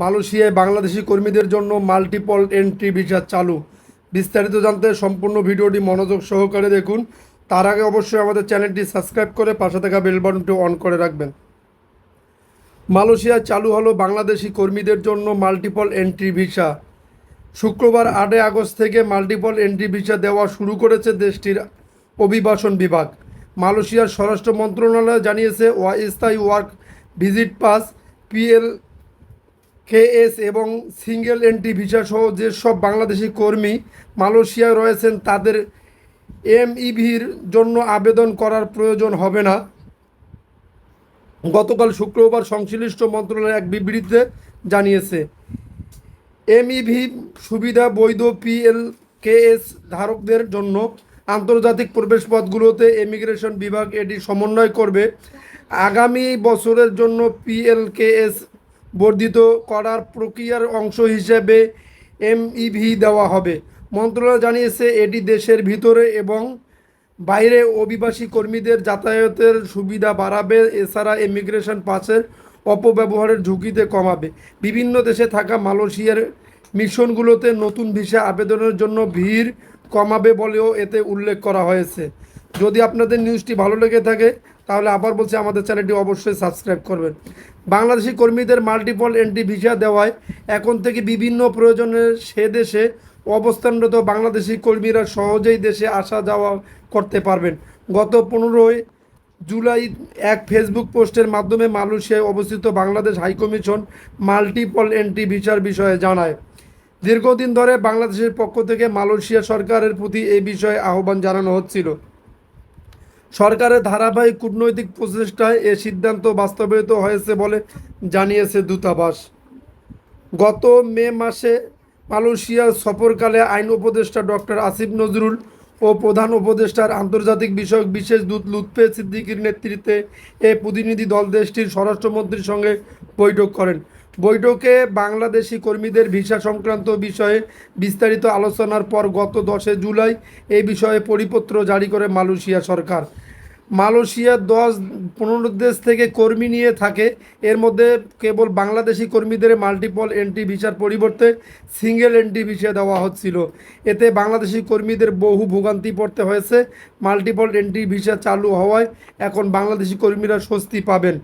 মালয়েশিয়ায় বাংলাদেশি কর্মীদের জন্য মাল্টিপল এন্ট্রি ভিসা চালু। বিস্তারিত জানতে সম্পূর্ণ ভিডিওটি মনোযোগ সহকারে দেখুন। তার আগে অবশ্যই আমাদের চ্যানেলটি সাবস্ক্রাইব করে পাশে থাকা বেল অন করে রাখবেন। মালয়েশিয়ায় চালু হলো বাংলাদেশি কর্মীদের জন্য মাল্টিপল এন্ট্রি ভিসা। শুক্রবার আটই আগস্ট থেকে মাল্টিপল এন্ট্রি ভিসা দেওয়া শুরু করেছে দেশটির অভিবাসন বিভাগ। মালয়েশিয়ার স্বরাষ্ট্র মন্ত্রণালয় জানিয়েছে, অস্থায়ী work visit pass, PL KS এবং সিঙ্গেল এন্ট্রি ভিসা সহ যেসব বাংলাদেশি কর্মী মালয়েশিয়ায় রয়েছেন, তাদের এমইভির জন্য আবেদন করার প্রয়োজন হবে না। গতকাল শুক্রবার সংশ্লিষ্ট মন্ত্রণালয় এক বিবৃতিতে জানিয়েছে, এমইভি সুবিধা বৈধ পিএল কেএস ধারকদের জন্য আন্তর্জাতিক প্রবেশপথগুলোতে ইমিগ্রেশন বিভাগ এটি সমন্বয় করবে। আগামী বছরের জন্য পিএলকেএস বর্ধিত করার প্রক্রিয়ার অংশ হিসেবে এমইভি দেওয়া হবে। মন্ত্রণালয় জানিয়েছে, এটি দেশের ভিতরে এবং বাইরে অভিবাসী কর্মীদের যাতায়াতের সুবিধা বাড়াবে। এছাড়া ইমিগ্রেশন পাসের অপব্যবহারের ঝুঁকিতে কমাবে। বিভিন্ন দেশে থাকা মালয়েশিয়ার মিশনগুলোতে নতুন ভিসা আবেদনের জন্য ভিড় কমাবে বলেও এতে উল্লেখ করা হয়েছে। যদি আপনাদের নিউজটি ভালো লেগে থাকে তাহলে আবার বলছি আমাদের চ্যানেলটি অবশ্যই সাবস্ক্রাইব করবেন। বাংলাদেশি কর্মীদের মাল্টিপল এন্ট্রি ভিসা দেওয়ায় এখন থেকে বিভিন্ন প্রয়োজনে সে দেশে অবস্থানরত বাংলাদেশি কর্মীরা সহজেই দেশে আসা যাওয়া করতে পারবেন। গত পনেরোই জুলাই এক ফেসবুক পোস্টের মাধ্যমে মালয়েশিয়ায় অবস্থিত বাংলাদেশ হাইকমিশন মাল্টিপল এন্ট্রি ভিসার বিষয়ে জানায়। দীর্ঘদিন ধরে বাংলাদেশের পক্ষ থেকে মালয়েশিয়া সরকারের প্রতি এই বিষয়ে আহ্বান জানানো হচ্ছিল। সরকারের ধারাবাহিক কূটনৈতিক প্রচেষ্টায় এ সিদ্ধান্ত বাস্তবায়িত হয়েছে বলে জানিয়েছে দূতাবাস। গত মে মাসে মালয়েশিয়া সফরকালে আইন উপদেষ্টা ডক্টর আসিফ নজরুল ও প্রধান উপদেষ্টার আন্তর্জাতিক বিষয়ক বিশেষ দূত লুৎফে সিদ্দিকির নেতৃত্বে এ প্রতিনিধি দল দেশটির স্বরাষ্ট্রমন্ত্রীর সঙ্গে বৈঠক করেন। বৈঠকে বাংলাদেশি কর্মীদের ভিসা সংক্রান্ত বিষয়ে বিস্তারিত আলোচনার পর গত দশে জুলাই এই বিষয়ে পরিপত্র জারি করে মালয়েশিয়া সরকার। মালয়েশিয়া দশ পনেরো দেশ থেকে কর্মী নিয়ে থাকে। এর মধ্যে কেবল বাংলাদেশি কর্মীদের মাল্টিপল এন্ট্রি ভিসার পরিবর্তে সিঙ্গেল এন্ট্রি ভিসা দেওয়া হচ্ছিল। এতে বাংলাদেশি কর্মীদের বহু ভোগান্তি পড়তে হয়েছে। মাল্টিপল এন্ট্রি ভিসা চালু হওয়ায় এখন বাংলাদেশি কর্মীরা স্বস্তি পাবেন।